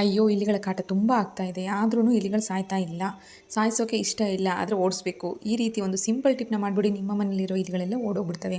ಅಯ್ಯೋ, ಇಲಿಗಳ ಕಾಟ ತುಂಬ ಆಗ್ತಾ ಇದೆ. ಆದ್ರೂ ಇಲಿಗಳು ಸಾಯ್ತಾ ಇಲ್ಲ. ಸಾಯಿಸೋಕೆ ಇಷ್ಟ ಇಲ್ಲ. ಆದರೆ ಓಡಿಸ್ಬೇಕು. ಈ ರೀತಿ ಒಂದು ಸಿಂಪಲ್ ಟಿಪ್ನ ಮಾಡಿಬಿಡಿ. ನಿಮ್ಮ ಮನೆಯಲ್ಲಿರೋ ಇಲಿಗಳೆಲ್ಲ ಓಡೋಗ್ಬಿಡ್ತವೆ.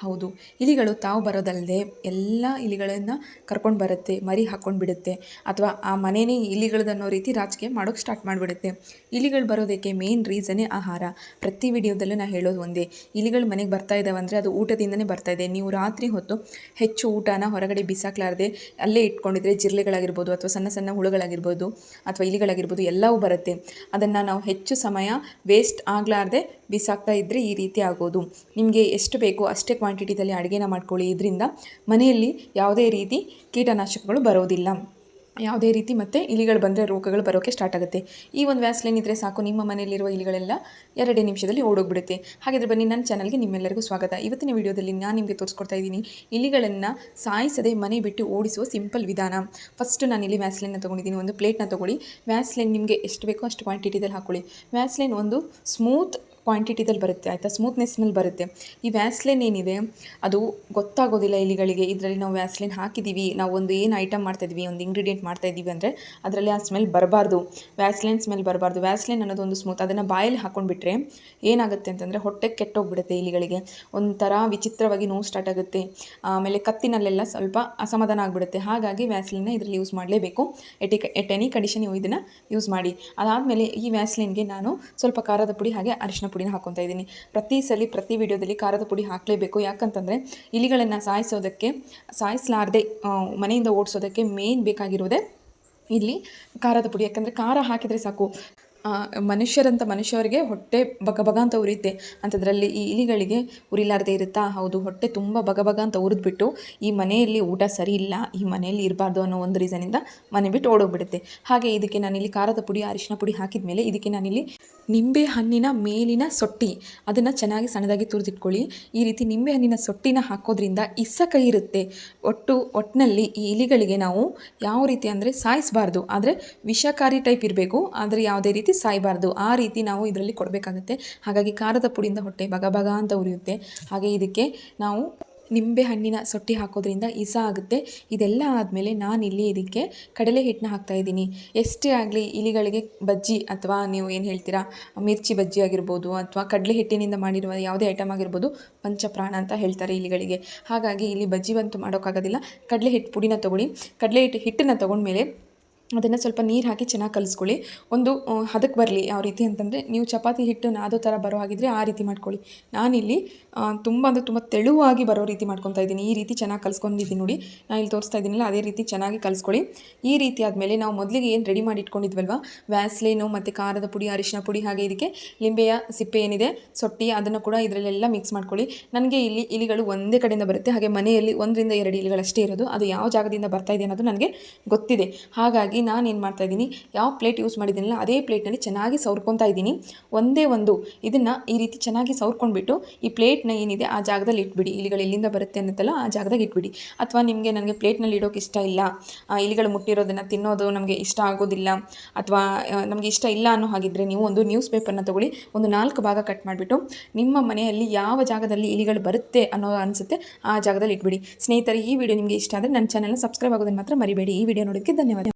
ಹೌದು. ಇಲಿಗಳು ತಾವು ಬರೋದಲ್ಲದೆ ಎಲ್ಲ ಇಲಿಗಳನ್ನು ಕರ್ಕೊಂಡು ಬರುತ್ತೆ, ಮರಿ ಹಾಕ್ಕೊಂಡು ಬಿಡುತ್ತೆ. ಅಥವಾ ಆ ಮನೆಯೇ ಇಲಿಗಳದನ್ನೋ ರೀತಿ ರಾಜಕೀಯ ಮಾಡೋಕ್ಕೆ ಸ್ಟಾರ್ಟ್ ಮಾಡಿಬಿಡುತ್ತೆ. ಇಲಿಗಳು ಬರೋದಕ್ಕೆ ಮೇನ್ ರೀಸನೇ ಆಹಾರ. ಪ್ರತಿ ವಿಡಿಯೋದಲ್ಲೂ ನಾನು ಹೇಳೋದು ಒಂದೇ. ಇಲಿಗಳು ಮನೆಗೆ ಬರ್ತಾ ಇದ್ದಾವೆ ಅಂದರೆ ಅದು ಊಟದಿಂದನೇ ಬರ್ತಾ ಇದೆ. ನೀವು ರಾತ್ರಿ ಹೊತ್ತು ಹೆಚ್ಚು ಊಟನ ಹೊರಗಡೆ ಬಿಸಾಕ್ಲಾರ್ದೆ ಅಲ್ಲೇ ಇಟ್ಕೊಂಡಿದ್ರೆ ಜಿರಳೆಗಳಾಗಿರ್ಬೋದು ಅಥವಾ ಸಣ್ಣ ಹುಳುಗಳಾಗಿರ್ಬೋದು ಅಥವಾ ಇಲಿಗಳಾಗಿರ್ಬೋದು ಎಲ್ಲವೂ ಬರುತ್ತೆ. ಅದನ್ನು ನಾವು ಹೆಚ್ಚು ಸಮಯ ವೇಸ್ಟ್ ಆಗಲಾರ್ದೆ ಬಿಸಾಕ್ತಾ ಇದ್ದರೆ ಈ ರೀತಿ ಆಗೋದು. ನಿಮಗೆ ಎಷ್ಟು ಬೇಕೋ ಅಷ್ಟೇ ಕ್ವಾಂಟಿಟಿದಲ್ಲಿ ಅಡುಗೆನ ಮಾಡ್ಕೊಳ್ಳಿ. ಇದರಿಂದ ಮನೆಯಲ್ಲಿ ಯಾವುದೇ ರೀತಿ ಕೀಟನಾಶಕಗಳು ಬರೋದಿಲ್ಲ. ಯಾವುದೇ ರೀತಿ ಮತ್ತು ಇಲಿಗಳು ಬಂದರೆ ರೋಗಗಳು ಬರೋಕ್ಕೆ ಸ್ಟಾರ್ಟ್ ಆಗುತ್ತೆ. ಈ ಒಂದು ವ್ಯಾಸ್ಲೈನ್ ಇದ್ದರೆ ಸಾಕು, ನಿಮ್ಮ ಮನೆಯಲ್ಲಿರುವ ಇಲಿಗಳೆಲ್ಲ ಎರಡೇ ನಿಮಿಷದಲ್ಲಿ ಓಡೋಗ್ಬಿಡುತ್ತೆ. ಹಾಗಾದರೆ ಬನ್ನಿ, ನನ್ನ ಚಾನಲ್ಗೆ ನಿಮ್ಮೆಲ್ಲರಿಗೂ ಸ್ವಾಗತ. ಇವತ್ತಿನ ವಿಡಿಯೋದಲ್ಲಿ ನಾನು ನಿಮಗೆ ತೋರಿಸ್ಕೊಡ್ತಾ ಇದ್ದೀನಿ, ಇಲಿಗಳನ್ನು ಸಾಯಿಸದೆ ಮನೆ ಬಿಟ್ಟು ಓಡಿಸುವ ಸಿಂಪಲ್ ವಿಧಾನ. ಫಸ್ಟ್ ನಾನು ಇಲ್ಲಿ ವ್ಯಾಸ್ಲೈನ್ನ ತೊಗೊಂಡಿದ್ದೀನಿ, ಒಂದು ಪ್ಲೇಟ್ನ ತೊಗೊಳ್ಳಿ. ವ್ಯಾಸ್ಲೈನ್ ನಿಮಗೆ ಎಷ್ಟು ಬೇಕೋ ಅಷ್ಟು ಕ್ವಾಂಟಿಟಿದಲ್ಲಿ ಹಾಕ್ಕೊಳ್ಳಿ ವ್ಯಾಸ್ಲೈನ್ ಒಂದು ಸ್ಮೂತ್ ಕ್ವಾಂಟಿಟಿದಲ್ಲಿ ಬರುತ್ತೆ, ಆಯಿತಾ? ಸ್ಮೂತ್ನೆಸ್ನಲ್ಲಿ ಬರುತ್ತೆ. ಈ ವ್ಯಾಸ್ಲಿನ್ ಏನಿದೆ, ಅದು ಗೊತ್ತಾಗೋದಿಲ್ಲ ಇಲಿಗಳಿಗೆ. ಇದರಲ್ಲಿ ನಾವು ವ್ಯಾಸ್ಲಿನ್ ಹಾಕಿದ್ದೀವಿ ನಾವು ಒಂದು ಏನು ಐಟಮ್ ಮಾಡ್ತಾಯಿದ್ವಿ, ಒಂದು ಇಂಗ್ರೀಡಿಯೆಂಟ್ ಮಾಡ್ತಾಯಿದ್ದೀವಿ ಅಂದರೆ ಅದರಲ್ಲಿ ಆ ಸ್ಮೆಲ್ ಬರಬಾರ್ದು. ವ್ಯಾಸ್ಲಿನ್ ಸ್ಮೆಲ್ ಬರಬಾರ್ದು. ವ್ಯಾಸ್ಲಿನ್ ಅನ್ನೋದು ಒಂದು ಸ್ಮೂತ್ ಅದನ್ನು ಬಾಯಲ್ಲಿ ಹಾಕೊಂಡ್ಬಿಟ್ರೆ ಏನಾಗುತ್ತೆ ಅಂತಂದರೆ ಹೊಟ್ಟೆ ಕೆಟ್ಟೋಗ್ಬಿಡುತ್ತೆ ಇಲಿಗಳಿಗೆ. ಒಂಥರ ವಿಚಿತ್ರವಾಗಿ ನೋವು ಸ್ಟಾರ್ಟ್ ಆಗುತ್ತೆ. ಆಮೇಲೆ ಕತ್ತಿನಲ್ಲೆಲ್ಲ ಸ್ವಲ್ಪ ಅಸಮಾಧಾನ ಆಗಿಬಿಡುತ್ತೆ. ಹಾಗಾಗಿ ವ್ಯಾಸ್ಲಿನ ಇದರಲ್ಲಿ ಯೂಸ್ ಮಾಡಲೇಬೇಕು. ಎಟಿ ಎಟ್ ಎನಿ ಕಂಡೀಷನ್ ನೀವು ಇದನ್ನು ಯೂಸ್ ಮಾಡಿ. ಅದಾದಮೇಲೆ ಈ ವ್ಯಾಸ್ಲಿನ್ಗೆ ನಾನು ಸ್ವಲ್ಪ ಖಾರದ ಪುಡಿ ಹಾಗೆ ಅರಿಶಿನ ಪುಡಿನ ಹಾಕ್ಕೊತಾ ಇದ್ದೀನಿ. ಪ್ರತಿ ಸಲ ಪ್ರತಿ ವಿಡಿಯೋದಲ್ಲಿ ಖಾರದ ಪುಡಿ ಹಾಕಲೇಬೇಕು. ಯಾಕಂತಂದರೆ ಇಲಿಗಳನ್ನು ಸಾಯಿಸೋದಕ್ಕೆ, ಸಾಯಿಸಲಾರದೆ ಮನೆಯಿಂದ ಓಡಿಸೋದಕ್ಕೆ ಮೇನ್ ಬೇಕಾಗಿರೋದೇ ಇಲ್ಲಿ ಖಾರದ ಪುಡಿ. ಯಾಕಂದರೆ ಖಾರ ಹಾಕಿದರೆ ಸಾಕು. ಮನುಷ್ಯರಂಥ ಮನುಷ್ಯರಿಗೆ ಹೊಟ್ಟೆ ಬಗ ಬಗ ಅಂತ ಉರಿಯುತ್ತೆ. ಅಂಥದ್ರಲ್ಲಿ ಈ ಇಲಿಗಳಿಗೆ ಉರಿಲಾರದೆ ಇರುತ್ತಾ? ಹೌದು, ಹೊಟ್ಟೆ ತುಂಬ ಬಗ ಬಗ ಅಂತ ಉರಿದ್ಬಿಟ್ಟು ಈ ಮನೆಯಲ್ಲಿ ಊಟ ಸರಿ ಇಲ್ಲ, ಈ ಮನೆಯಲ್ಲಿ ಇರಬಾರ್ದು ಅನ್ನೋ ಒಂದು ರೀಸನಿಂದ ಮನೆ ಬಿಟ್ಟು ಓಡೋಗ್ಬಿಡುತ್ತೆ. ಹಾಗೆ ಇದಕ್ಕೆ ನಾನಿಲ್ಲಿ ಖಾರದ ಪುಡಿ, ಅರಿಶಿನ ಪುಡಿ ಹಾಕಿದ ಮೇಲೆ ಇದಕ್ಕೆ ನಾನಿಲ್ಲಿ ನಿಂಬೆ ಹಣ್ಣಿನ ಮೇಲಿನ ಸೊಟ್ಟಿ, ಅದನ್ನು ಚೆನ್ನಾಗಿ ಸಣ್ಣದಾಗಿ ತುರಿದಿಟ್ಕೊಳ್ಳಿ. ಈ ರೀತಿ ನಿಂಬೆ ಹಣ್ಣಿನ ಸೊಟ್ಟಿನ ಹಾಕೋದ್ರಿಂದ ಕೈ ಇರುತ್ತೆ. ಒಟ್ಟು ಒಟ್ಟಿನಲ್ಲಿ ಈ ಇಲಿಗಳಿಗೆ ನಾವು ಯಾವ ರೀತಿ ಅಂದರೆ ಸಾಯಿಸಬಾರ್ದು. ಆದರೆ ವಿಷಕಾರಿ ಟೈಪ್ ಇರಬೇಕು, ಆದರೆ ಯಾವುದೇ ರೀತಿ ಸಾಯಬಾರ್ದು. ಆ ರೀತಿ ನಾವು ಇದರಲ್ಲಿ ಕೊಡಬೇಕಾಗತ್ತೆ. ಹಾಗಾಗಿ ಖಾರದ ಪುಡಿಯಿಂದ ಹೊಟ್ಟೆ ಬಗ ಬಗ ಅಂತ ಉರಿಯುತ್ತೆ. ಹಾಗೆ ಇದಕ್ಕೆ ನಾವು ನಿಂಬೆ ಹಣ್ಣಿನ ಸೊಟ್ಟಿ ಹಾಕೋದ್ರಿಂದ ಇಸ ಆಗುತ್ತೆ. ಇದೆಲ್ಲ ಆದಮೇಲೆ ನಾನಿಲ್ಲಿ ಇದಕ್ಕೆ ಕಡಲೆ ಹಿಟ್ಟನ್ನ ಹಾಕ್ತಾ ಇದ್ದೀನಿ. ಎಷ್ಟೇ ಆಗಲಿ ಇಲಿಗಳಿಗೆ ಬಜ್ಜಿ ಅಥವಾ ನೀವು ಏನು ಹೇಳ್ತೀರಾ, ಮಿರ್ಚಿ ಬಜ್ಜಿ ಆಗಿರ್ಬೋದು ಅಥವಾ ಕಡಲೆ ಹಿಟ್ಟಿನಿಂದ ಮಾಡಿರುವ ಯಾವುದೇ ಐಟಮ್ ಆಗಿರ್ಬೋದು ಪಂಚಪ್ರಾಣ ಅಂತ ಹೇಳ್ತಾರೆ ಇಲಿಗಳಿಗೆ. ಹಾಗಾಗಿ ಇಲ್ಲಿ ಬಜ್ಜಿ ಬಂತು ಮಾಡೋಕ್ಕಾಗೋದಿಲ್ಲ. ಕಡಲೆ ಹಿಟ್ಟು ಪುಡಿನ ತೊಗೊಳ್ಳಿ. ಕಡಲೆ ಹಿಟ್ಟು ಹಿಟ್ಟನ್ನು ತೊಗೊಂಡ್ಮೇಲೆ ಅದನ್ನು ಸ್ವಲ್ಪ ನೀರು ಹಾಕಿ ಚೆನ್ನಾಗಿ ಕಲಿಸ್ಕೊಳ್ಳಿ. ಒಂದು ಹದಕ್ಕೆ ಬರಲಿ ಯಾವ ರೀತಿ ಅಂತಂದರೆ ನೀವು ಚಪಾತಿ ಹಿಟ್ಟು ನಾದೋ ಥರ ಬರೋ ಹಾಗಿದ್ರೆ ಆ ರೀತಿ ಮಾಡ್ಕೊಳ್ಳಿ. ನಾನಿಲ್ಲಿ ತುಂಬ ಅಂದರೆ ತುಂಬ ತೆಳುವಾಗಿ ಬರೋ ರೀತಿ ಮಾಡ್ಕೊತಾ ಇದ್ದೀನಿ. ಈ ರೀತಿ ಚೆನ್ನಾಗಿ ಕಲಿಸ್ಕೊಂಡಿದ್ದೀನಿ ನೋಡಿ. ನಾನು ಇಲ್ಲಿ ತೋರಿಸ್ತಾ ಇದ್ದೀನಿಲ್ಲ, ಅದೇ ರೀತಿ ಚೆನ್ನಾಗಿ ಕಲಿಸ್ಕೊಳ್ಳಿ. ಈ ರೀತಿ ಆದಮೇಲೆ ನಾವು ಮೊದಲಿಗೆ ಏನು ರೆಡಿ ಮಾಡಿ ಇಟ್ಕೊಂಡಿದ್ವಲ್ವ ವ್ಯಾಸ್ಲೇನು ಮತ್ತು ಖಾರದ ಪುಡಿ, ಅರಿಶಿನ ಪುಡಿ ಹಾಗೆ ಇದಕ್ಕೆ ಲಿಂಬೆಯ ಸಿಪ್ಪೆ ಏನಿದೆ, ಸೊಟ್ಟಿ ಅದನ್ನು ಕೂಡ ಇದರಲ್ಲೆಲ್ಲ ಮಿಕ್ಸ್ ಮಾಡ್ಕೊಳ್ಳಿ. ನನಗೆ ಇಲ್ಲಿ ಇಲಿಗಳು ಒಂದೇ ಕಡೆಯಿಂದ ಬರುತ್ತೆ. ಹಾಗೆ ಮನೆಯಲ್ಲಿ ಒಂದರಿಂದ ಎರಡು ಇಲಿಗಳಷ್ಟೇ ಇರೋದು. ಅದು ಯಾವ ಜಾಗದಿಂದ ಬರ್ತಾ ಇದೆ ಅನ್ನೋದು ನನಗೆ ಗೊತ್ತಿದೆ. ಹಾಗಾಗಿ ನಾನು ಏನು ಮಾಡ್ತಾ ಇದ್ದೀನಿ, ಯಾವ ಪ್ಲೇಟ್ ಯೂಸ್ ಮಾಡಿದ್ದೀನಲ್ಲ, ಅದೇ ಪ್ಲೇಟ್ನಲ್ಲಿ ಚೆನ್ನಾಗಿ ಸೌರ್ಕೊತಾ ಇದ್ದೀನಿ. ಒಂದೇ ಒಂದು ಇದನ್ನು ಈ ರೀತಿ ಚೆನ್ನಾಗಿ ಸೌರ್ಕೊಂಡ್ಬಿಟ್ಟು ಈ ಪ್ಲೇಟ್ನ ಏನಿದೆ ಆ ಜಾಗದಲ್ಲಿ ಇಟ್ಬಿಡಿ. ಇಲಿಗಳು ಎಲ್ಲಿಂದ ಬರುತ್ತೆ ಅನ್ನತ್ತಲ್ಲ ಆ ಜಾಗದಾಗ ಇಟ್ಬಿಡಿ. ಅಥವಾ ನಿಮಗೆ ನನಗೆ ಪ್ಲೇಟ್ನಲ್ಲಿ ಇಡೋಕೆ ಇಷ್ಟ ಇಲ್ಲ ಇಲಿಗಳು ಮುಟ್ಟಿರೋದನ್ನು ತಿನ್ನೋದು ನಮಗೆ ಇಷ್ಟ ಆಗೋದಿಲ್ಲ, ಅಥವಾ ನಮಗೆ ಇಷ್ಟ ಇಲ್ಲ ಅನ್ನೋ ಹಾಗಿದ್ದರೆ ನೀವು ಒಂದು ನ್ಯೂಸ್ ಪೇಪರ್ನ ತೊಗೊಳ್ಳಿ, ಒಂದು ನಾಲ್ಕು ಭಾಗ ಕಟ್ ಮಾಡಿಬಿಟ್ಟು ನಿಮ್ಮ ಮನೆಯಲ್ಲಿ ಯಾವ ಜಾಗದಲ್ಲಿ ಇಲಿಗಳು ಬರುತ್ತೆ ಅನ್ನೋ ಅನಿಸುತ್ತೆ ಆ ಜಾಗದಲ್ಲಿ ಇಟ್ಬಿಡಿ. ಸ್ನೇಹಿತರೆ, ಈ ವಿಡಿಯೋ ನಿಮಗೆ ಇಷ್ಟ ಆದರೆ ನನ್ನ ಚಾನಲ್ನ ಸಬ್ಸ್ಕ್ರೈಬ್ ಆಗೋದನ್ನು ಮಾತ್ರ ಮರಿಬೇಡಿ. ಈ ವಿಡಿಯೋ ನೋಡೋದಕ್ಕೆ ಧನ್ಯವಾದ.